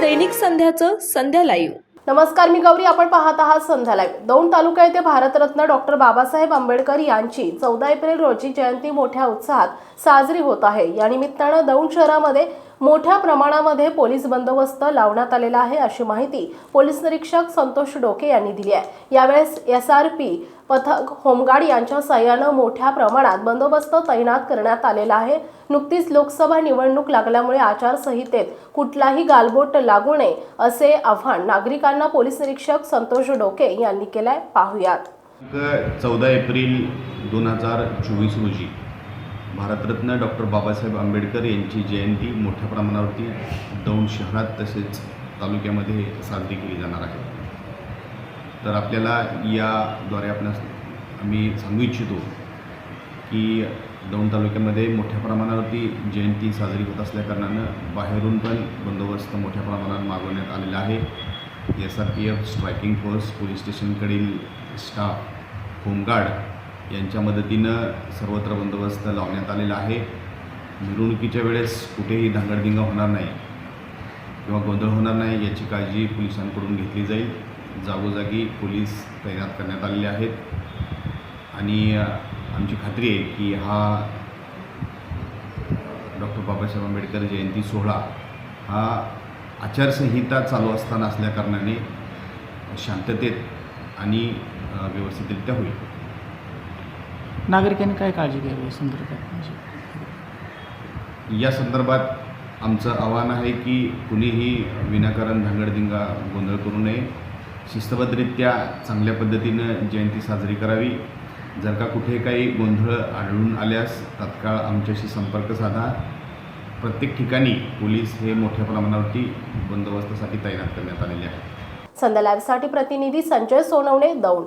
दैनिक संध्याचं संध्या live. नमस्कार मी गौरी. आपण पाहत आहात संध्या लाईव्ह. दौंड तालुका येथे भारतरत्न डॉक्टर बाबासाहेब आंबेडकर यांची चौदा एप्रिल रोजी जयंती मोठ्या उत्साहात साजरी होत आहे. या निमित्तानं दौंड शहरामध्ये मोठ्या प्रमाणामध्ये पोलीस बंदोबस्त लावण्यात आलेला आहे अशी माहिती पोलीस निरीक्षक संतोष डोके यांनी दिली आहे. यावेळेस एस आर पी पथक होमगार्ड यांच्या सहाय्यानं मोठ्या प्रमाणात बंदोबस्त तैनात करण्यात आलेला आहे. नुकतीच लोकसभा निवडणूक लागल्यामुळे आचारसंहितेत कुठलाही गालबोट लागू नये असे आव्हान नागरिकांना पोलीस निरीक्षक संतोष डोके यांनी केलंय. पाहुयात. चौदा एप्रिल दोन हजार चोवीस रोजी भारतरत्न डॉक्टर बाबासाहेब आंबेडकर यांची जयंती मोठ्या प्रमाणावरती दौंड शहरात तसेच तालुक्यामध्ये साजरी केली जाणार आहे. तर आपल्याला याद्वारे आपणास आम्ही सांगू इच्छितो की दौंड तालुक्यामध्ये मोठ्या प्रमाणावरती जयंती साजरी होत असल्याकारणानं बाहेरून पण बंदोबस्त मोठ्या प्रमाणात मागवण्यात आलेला आहे. S R P F striking force police स्टेशनकडील staff home guard यांच्या मदतीनं सर्वत्र बंदोबस्त लावण्यात आलेला आहे. मिरवणुकीच्या वेळेस कुठेही धांगडधिंगा होणार नाही किंवा गोंधळ होणार नाही याची काळजी पोलिसांकडून घेतली जाईल. जागोजागी पोलीस तैनात करण्यात आलेले आहेत. आणि आमची खात्री आहे की हा डॉक्टर बाबासाहेब आंबेडकर जयंती सोहळा हा आचारसंहिता चालू असताना असल्याकारणाने शांततेत आणि व्यवस्थितरित्या होईल. नागरिकांनी काय काळजी घ्यावी या संदर्भात म्हणजे या संदर्भात आमचं आव्हान आहे की कुणीही विनाकारण धांगडधिंगा गोंधळ करू नये. शिस्तबद्धरित्या चांगल्या पद्धतीनं जयंती साजरी करावी. जर का कुठे काही गोंधळ आढळून आल्यास तात्काळ आमच्याशी संपर्क साधा. प्रत्येक ठिकाणी पोलीस हे मोठ्या प्रमाणावरती बंदोबस्तासाठी तैनात करण्यात आलेले आहेत. संध्या लाईव्हसाठी प्रतिनिधी संजय सोनवणे दौंड.